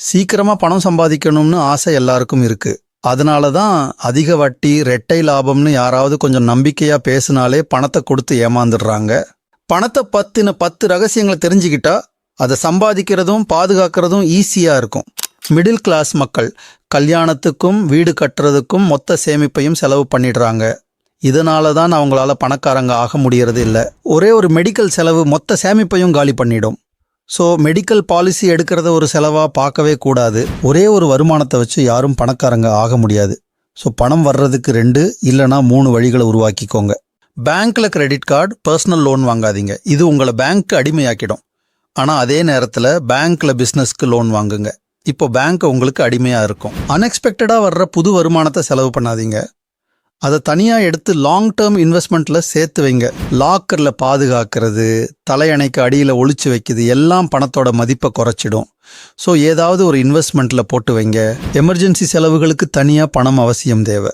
சீக்கிரமாக பணம் சம்பாதிக்கணும்னு ஆசை எல்லாருக்கும் இருக்குது அதனால தான் அதிக வட்டி ரெட்டை லாபம்னு யாராவது கொஞ்சம் நம்பிக்கையாக பேசினாலே பணத்தை கொடுத்து ஏமாந்துடுறாங்க. பணத்தை பத்தின பத்து ரகசியங்களை தெரிஞ்சுக்கிட்டா அதை சம்பாதிக்கிறதும் பாதுகாக்கிறதும் ஈஸியாக இருக்கும். மிடில் கிளாஸ் மக்கள் கல்யாணத்துக்கும் வீடு கட்டுறதுக்கும் மொத்த சேமிப்பையும் செலவு பண்ணிடுறாங்க. இதனால தான் அவங்களால பணக்காரங்க ஆக முடியறது இல்லை ஒரே ஒரு மெடிக்கல் செலவு மொத்த சேமிப்பையும் காலி பண்ணிடும். ஸோ மெடிக்கல் பாலிசி எடுக்கிறத ஒரு செலவாக பார்க்கவே கூடாது. ஒரே ஒரு வருமானத்தை வச்சு யாரும் பணக்காரங்க ஆக முடியாது. ஸோ பணம் வர்றதுக்கு ரெண்டு இல்லைனா மூணு வழிகளை உருவாக்கிக்கோங்க. பேங்க்ல கிரெடிட் கார்டு பர்சனல் லோன் வாங்காதீங்க. இது உங்களை பேங்க்கு அடிமையாக்கிடும். ஆனால் அதே நேரத்தில் பேங்க்ல பிஸ்னஸ்க்கு லோன் வாங்குங்க. இப்போ பேங்க் உங்களுக்கு அடிமையாக இருக்கும். அன்எக்ஸ்பெக்டடாக வர்ற புது வருமானத்தை செலவு பண்ணாதீங்க. அதை தனியாக எடுத்து லாங் டேர்ம் இன்வெஸ்ட்மெண்ட்டில் சேர்த்து வைங்க. லாக்கரில் பாதுகாக்கிறது தலையணைக்கு அடியில் ஒழிச்சு வைக்கிறது எல்லாம் பணத்தோட மதிப்பை குறைச்சிடும். ஸோ ஏதாவது ஒரு இன்வெஸ்ட்மெண்ட்டில் போட்டு வைங்க. எமர்ஜென்சி செலவுகளுக்கு தனியாக பணம் அவசியம் தேவை.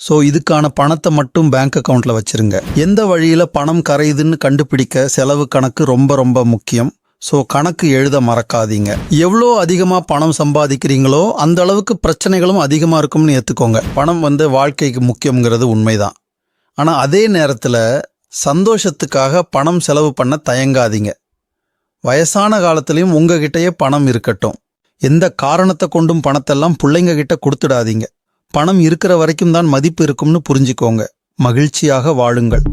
ஸோ இதுக்கான பணத்தை மட்டும் பேங்க் அக்கௌண்ட்டில் வச்சுருங்க. எந்த வழியில் பணம் கரையுதுன்னு கண்டுபிடிக்க செலவு கணக்கு ரொம்ப ரொம்ப முக்கியம். ஸோ கணக்கு எழுத மறக்காதீங்க. எவ்வளோ அதிகமாக பணம் சம்பாதிக்கிறீங்களோ அந்த அளவுக்கு பிரச்சனைகளும் அதிகமாக இருக்கும்னு ஏற்றுக்கோங்க பணம் வந்து வாழ்க்கைக்கு முக்கியங்கிறது உண்மைதான். ஆனால் அதே நேரத்தில் சந்தோஷத்துக்காக பணம் செலவு பண்ண தயங்காதீங்க. வயசான காலத்துலேயும் உங்ககிட்டயே பணம் இருக்கட்டும். எந்த காரணத்தை கொண்டும் பணத்தெல்லாம் பிள்ளைங்க கிட்ட கொடுத்துடாதீங்க. பணம் இருக்கிற வரைக்கும் தான் மதிப்பு இருக்கும்னு புரிஞ்சுக்கோங்க. மகிழ்ச்சியாக வாழுங்கள்.